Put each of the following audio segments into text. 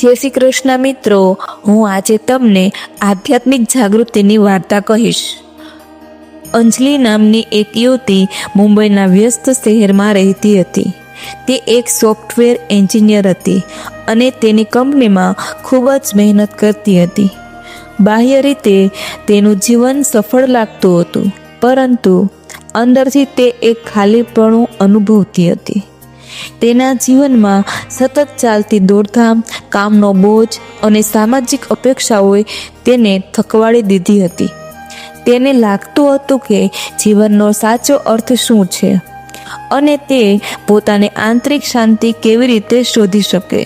જય શ્રી કૃષ્ણ મિત્રો, હું આજે તમને આધ્યાત્મિક જાગૃતિની વાર્તા કહીશ. અંજલિ નામની એક યુવતી મુંબઈના વ્યસ્ત શહેરમાં રહેતી હતી. તે એક સોફ્ટવેર એન્જિનિયર હતી અને તેની કંપનીમાં ખૂબ જ મહેનત કરતી હતી. બાહ્ય રીતે તેનું જીવન સફળ લાગતું હતું, પરંતુ અંદરથી તે એક ખાલીપણું અનુભવતી હતી. તેના જીવનમાં સતત ચાલતી દોડધામ, કામનો બોજ અને સામાજિક અપેક્ષાઓએ તેને થકવાડી દીધી હતી. તેને લાગતું હતું કે જીવનનો સાચો અર્થ શું છે અને તે પોતાની આંતરિક શાંતિ કેવી રીતે શોધી શકે.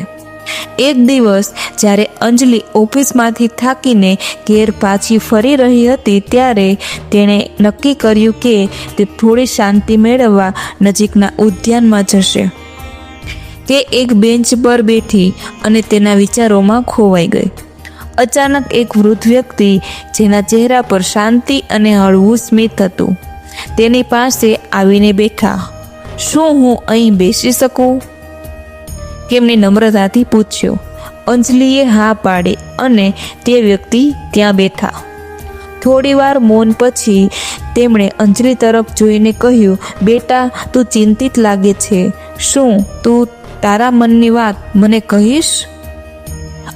એક દિવસ જ્યારે અંજલિ ઓફિસમાંથી થાકીને ઘેર પાછી ફરી રહી હતી ત્યારે તેણે નક્કી કર્યું કે તે થોડી શાંતિ મેળવવા નજીકના ઉદ્યાનમાં જશે. તે એક બેન્ચ પર બેઠી અને તેના વિચારોમાં ખોવાઈ ગઈ. અચાનક એક વૃદ્ધ વ્યક્તિ જેના ચહેરા પર શાંતિ અને હળવું સ્મિત હતું, તેની પાસે આવીને બેઠા. શું હું અહીં બેસી શકું? તેમણે નમ્રતાથી પૂછ્યો. અંજલિએ હા પાડી અને તે વ્યક્તિ ત્યાં બેઠા. થોડીવાર મૌન પછી તેમણે અંજલિ તરફ જોઈને કહ્યું, બેટા, તું ચિંતિત લાગે છે. શું તું તારા મનની વાત મને કહીશ?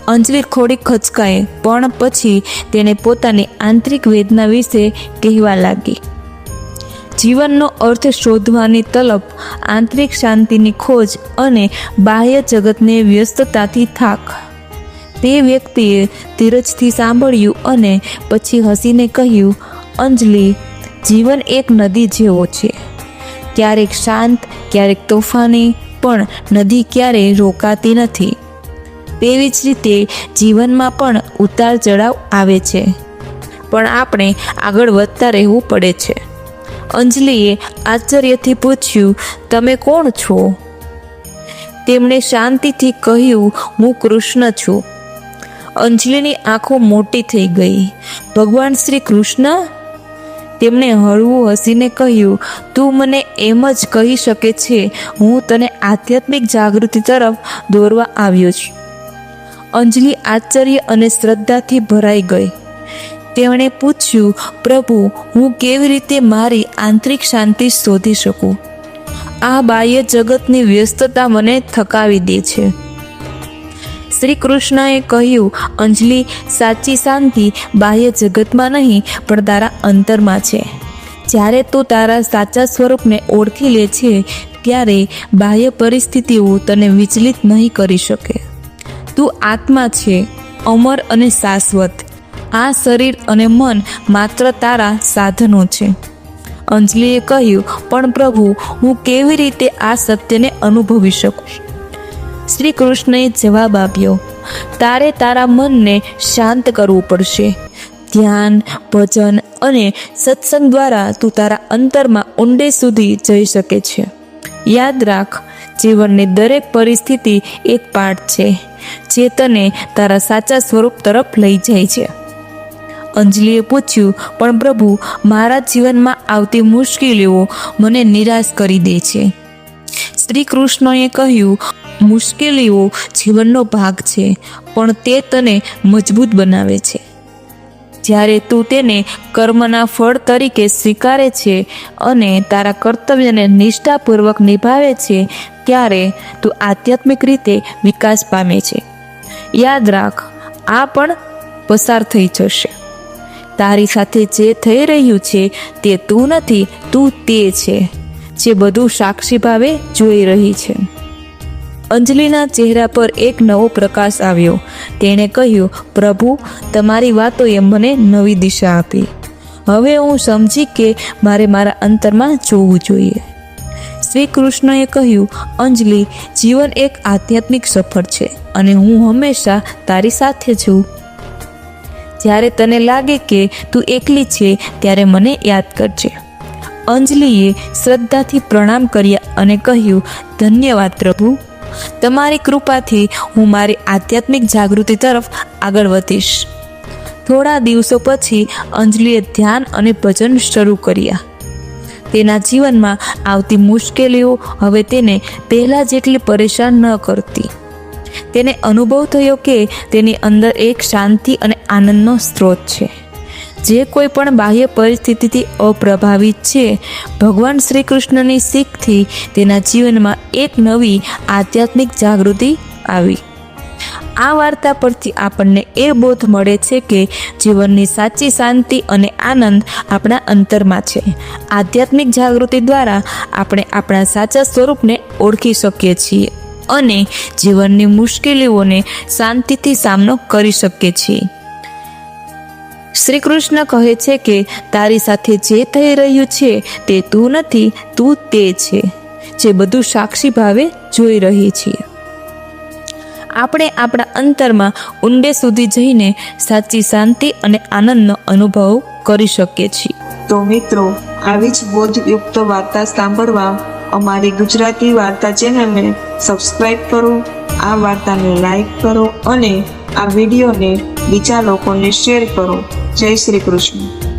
અંજલિ થોડી ખચકાઈ, પણ પછી તેને પોતાની આંતરિક વેદના વિશે કહેવા લાગી. જીવનનો અર્થ શોધવાની તલપ આંતરિક શાંતિની ખોજ અને બાહ્ય જગતને વ્યસ્તતાથી થાક. તે વ્યક્તિએ ધીરજથી સાંભળ્યું અને પછી હસીને કહ્યું, અંજલિ, જીવન એક નદી જેવો છે. ક્યારેક શાંત, ક્યારેક તોફાની પણ નદી ક્યારેય રોકાતી નથી. તેવી જ રીતે જીવનમાં પણ ઉતાર ચઢાવ આવે છે. પણ આપણે આગળ વધતા રહેવું પડે છે. અંજલિએ આશ્ચર્યથી પૂછ્યું, તમે કોણ છો? તેમણે શાંતિથી કહ્યું, હું કૃષ્ણ છું. અંજલિની આંખો મોટી થઈ ગઈ. ભગવાન શ્રી કૃષ્ણ તેમણે હળવું હસીને કહ્યું, તું મને એમ જ કહી શકે છે, હું તને આધ્યાત્મિક જાગૃતિ તરફ દોરવા આવ્યો છું. અંજલિ આશ્ચર્ય અને શ્રદ્ધાથી ભરાઈ ગઈ. તેમણે પૂછ્યું, પ્રભુ, હું કેવી રીતે મારી આંતરિક શાંતિ શોધી શકું? આ બાહ્ય જગતની વ્યસ્તતા મને થકાવી દે છે. શ્રી કૃષ્ણએ કહ્યું, અંજલિ, સાચી શાંતિ બાહ્ય જગતમાં નહીં, પણ તારા અંતરમાં છે. જ્યારે તું તારા સાચા સ્વરૂપને ઓળખી લે છે, ત્યારે બાહ્ય પરિસ્થિતિઓ તને વિચલિત નહીં કરી શકે. તું આત્મા છે, અમર અને શાશ્વત. આ શરીર અને મન માત્ર તારા સાધનો છે. અંજલિએ કહ્યું, પણ પ્રભુ, હું કેવી રીતે આ સત્યને અનુભવી શકું? શ્રી કૃષ્ણએ જવાબ આપ્યો, તારે તારા મનને શાંત કરવું પડશે. ધ્યાન, ભજન અને સત્સંગ દ્વારા તું તારા અંતરમાં ઊંડે સુધી જઈ શકે છે. યાદ રાખ, જીવનની દરેક પરિસ્થિતિ એક પાઠ છે, જે તને તારા સાચા સ્વરૂપ તરફ લઈ જાય છે. અંજલિએ પૂછ્યું, પણ પ્રભુ, મારા જીવનમાં આવતી મુશ્કેલીઓ મને નિરાશ કરી દે છે. શ્રી કૃષ્ણએ કહ્યું મુશ્કેલીઓ જીવનનો ભાગ છે, પણ તે તને મજબૂત બનાવે છે. જ્યારે તું તેને કર્મના ફળ તરીકે સ્વીકારે છે અને તારા કર્તવ્યને નિષ્ઠાપૂર્વક નિભાવે છે, ત્યારે તું આધ્યાત્મિક રીતે વિકાસ પામે છે. યાદ રાખ, આ પણ પસાર થઈ જશે. તારી સાથે જે થઈ રહ્યું છે, તે તું નથી, તું તે છે, જે બધું સાક્ષી ભાવે જોઈ રહી છે. અંજલિના ચહેરા પર એક નવો પ્રકાશ આવ્યો. તેણે કહ્યું, પ્રભુ, તમારી વાતોએ મને નવી દિશા આપી. હવે હું સમજી કે મારે મારા અંતરમાં જોવું જોઈએ. શ્રી કૃષ્ણએ કહ્યું, અંજલિ, જીવન એક આધ્યાત્મિક સફર છે અને હું હંમેશા તારી સાથે છું. જ્યારે તને લાગે કે તું એકલી છે, ત્યારે મને યાદ કરજે. અંજલિએ શ્રદ્ધાથી પ્રણામ કર્યા અને કહ્યું, ધન્યવાદ પ્રભુ. તમારી કૃપાથી હું મારી આધ્યાત્મિક જાગૃતિ તરફ આગળ વધીશ. થોડા દિવસો પછી અંજલિએ ધ્યાન અને ભજન શરૂ કર્યા. તેના જીવનમાં આવતી મુશ્કેલીઓ હવે તેને પહેલાં જેટલી પરેશાન ન કરતી. તેને અનુભવ થયો કે તેની અંદર એક શાંતિ અને આનંદનો સ્ત્રોત છે. જે કોઈ પણ બાહ્ય પરિસ્થિતિથી અપ્રભાવિત છે. ભગવાન શ્રી કૃષ્ણની શીખથી તેના જીવનમાં એક નવી આધ્યાત્મિક જાગૃતિ આવી. આ વાર્તા પરથી આપણને એ બોધ મળે છે કે જીવનની સાચી શાંતિ અને આનંદ આપણા અંતરમાં છે. આધ્યાત્મિક જાગૃતિ દ્વારા આપણે આપણા સાચા સ્વરૂપને ઓળખી શકીએ છીએ અને જીવનની મુશ્કેલીઓને શાંતિથી સામનો કરી શકીએ છીએ. શ્રી કૃષ્ણ કહે છે કે, તારી સાથે જે થઈ રહ્યું છે તે તું નથી, તું તે છે, જે બધું સાક્ષી ભાવે જોઈ રહી છીએ આપણે આપણા અંતરમાં ઊંડે સુધી જઈને સાચી શાંતિ અને આનંદનો અનુભવ કરી શકીએ છીએ. તો મિત્રો, આવી જ બોધયુક્ત વાર્તા સાંભળવા અમારી ગુજરાતી વાર્તા ચેનલને સબસ્ક્રાઈબ કરો, આ વાર્તાને લાઈક કરો અને આ વિડીયોને બીજા લોકોને શેર કરો. જય શ્રી કૃષ્ણ.